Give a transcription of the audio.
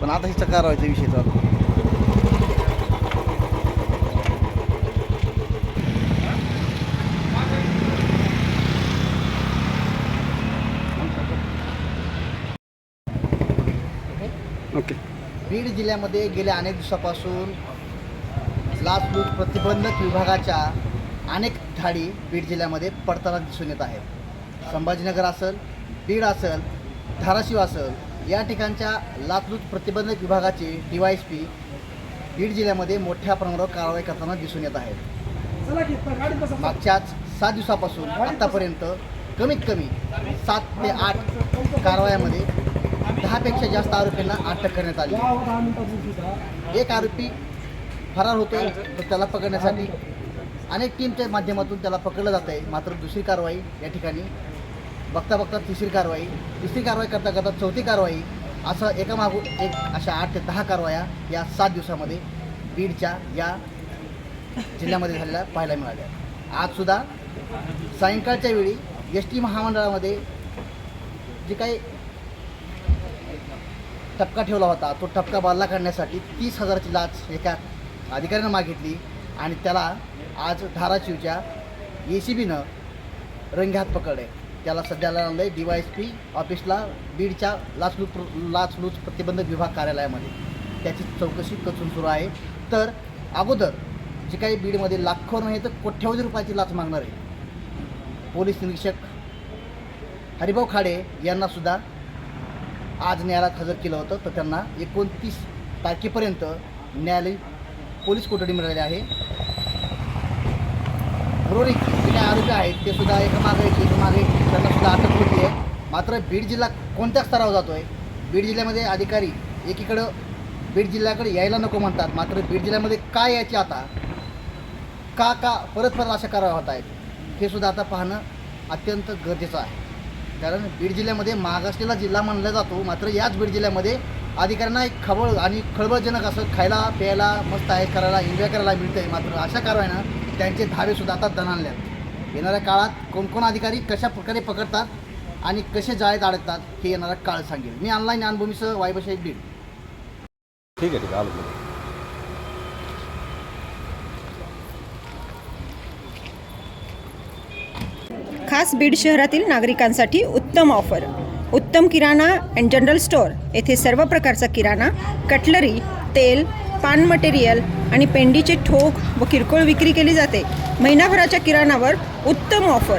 पण आता हिचा कारवाईचा विषय चालू. ओके बीड जिल्ह्यामध्ये गेल्या अनेक दिवसापासून लाचलूट प्रतिबंधक विभागाच्या अनेक धाडी बीड जिल्ह्यामध्ये पडताना दिसून येत आहेत संभाजीनगर असेल बीड असेल धाराशिव असेल या ठिकाणच्या लाचलूट प्रतिबंधक विभागाचे D Y S P Beed जिल्ह्यामध्ये मोठ्या प्रमाणावर कारवाई करताना दिसून येत आहेत. मागच्याच सात दिवसापासून आतापर्यंत कमीत कमी सात ते आठ कारवायामध्ये दहापेक्षा जास्त आरोपींना अटक करण्यात आली. एक आरोपी फरार होतो तर त्याला पकडण्यासाठी अनेक टीमच्या माध्यमातून त्याला पकडलं जात आहे मात्र दुसरी कारवाई या ठिकाणी बघता बघता तिसरी कारवाई तिसरी कारवाई करता करता चौथी कारवाई असं एकामागून एक अशा आठ ते दहा कारवाया या सात दिवसामध्ये बीडच्या या जिल्ह्यामध्ये झालेल्या पाहायला मिळाल्या. आजसुद्धा सायंकाळच्या वेळी एस टी महामंडळामध्ये जे काही टपका ठेवला होता तो टपका बदला काढण्यासाठी तीस हजाराची लाच एका अधिकाऱ्यानं मागितली आणि त्याला आज धाराशिवच्या ए सी बीनं रंग्यात पकडले. त्याला सध्याला आणलं आहे डी वाय एस पी ऑफिसला बीडच्या लाचलूच प्र- लाचलूच प्रतिबंधक विभाग कार्यालयामध्ये. त्याची चौकशी कसून सुरू आहे. तर अगोदर जे काही बीडमध्ये लाखो नाही तर कोट्यावधी रुपयाची लाच मागणार आहे. पोलीस निरीक्षक हरिभाऊ खाडे यांनासुद्धा आज न्यायालयात हजर केलं होतं. तर त्यांना एकोणतीस तारखेपर्यंत न्यायालय पोलीस कोठडी मिळालेली आहे. उर्वरित जे काही आरोपी आहेत ते सुद्धा एका मागे एक मागे एक त्यांना सुद्धा अटक होती आहे मात्र बीड जिल्हा कोणत्या स्तरावर जातो आहे बीड जिल्ह्यामध्ये अधिकारी एकीकडं बीड जिल्ह्याकडे यायला नको म्हणतात. मात्र बीड जिल्ह्यामध्ये काय यायचे आता? का का परत परत अशा कारवाया होत आहेत? हे सुद्धा आता पाहणं अत्यंत गरजेचं आहे. कारण बीड जिल्ह्यामध्ये मागासलेला जिल्हा मानला जातो. मात्र याच बीड जिल्ह्यामध्ये अधिकाऱ्यांना एक खबळ आणि खळबळजनक असं खायला प्यायला मस्त आहे करायला एन्जॉय करायला मिळतं आहे मात्र अशा कारवाईनं त्यांचे धावेसुद्धा आता दणाणल्यात. येणाऱ्या काळात कोणकोण अधिकारी कशा प्रकारे पकडतात आणि कसे जाळ्यात अडकतात हे येणारा काळ सांगेल. मी ऑनलाईन अनुभूमीसह वायबशाही बीड ठीक आहे ठीक आहे. आलो खास बीड शहरातील नागरिकांसाठी उत्तम ऑफर उत्तम किराणा अँड जनरल स्टोअर येथे सर्व प्रकारचा किराणा कटलरी तेल पान मटेरियल आणि पेंडीचे ठोक व किरकोळ विक्री केली जाते. महिनाभराच्या किराणावर उत्तम ऑफर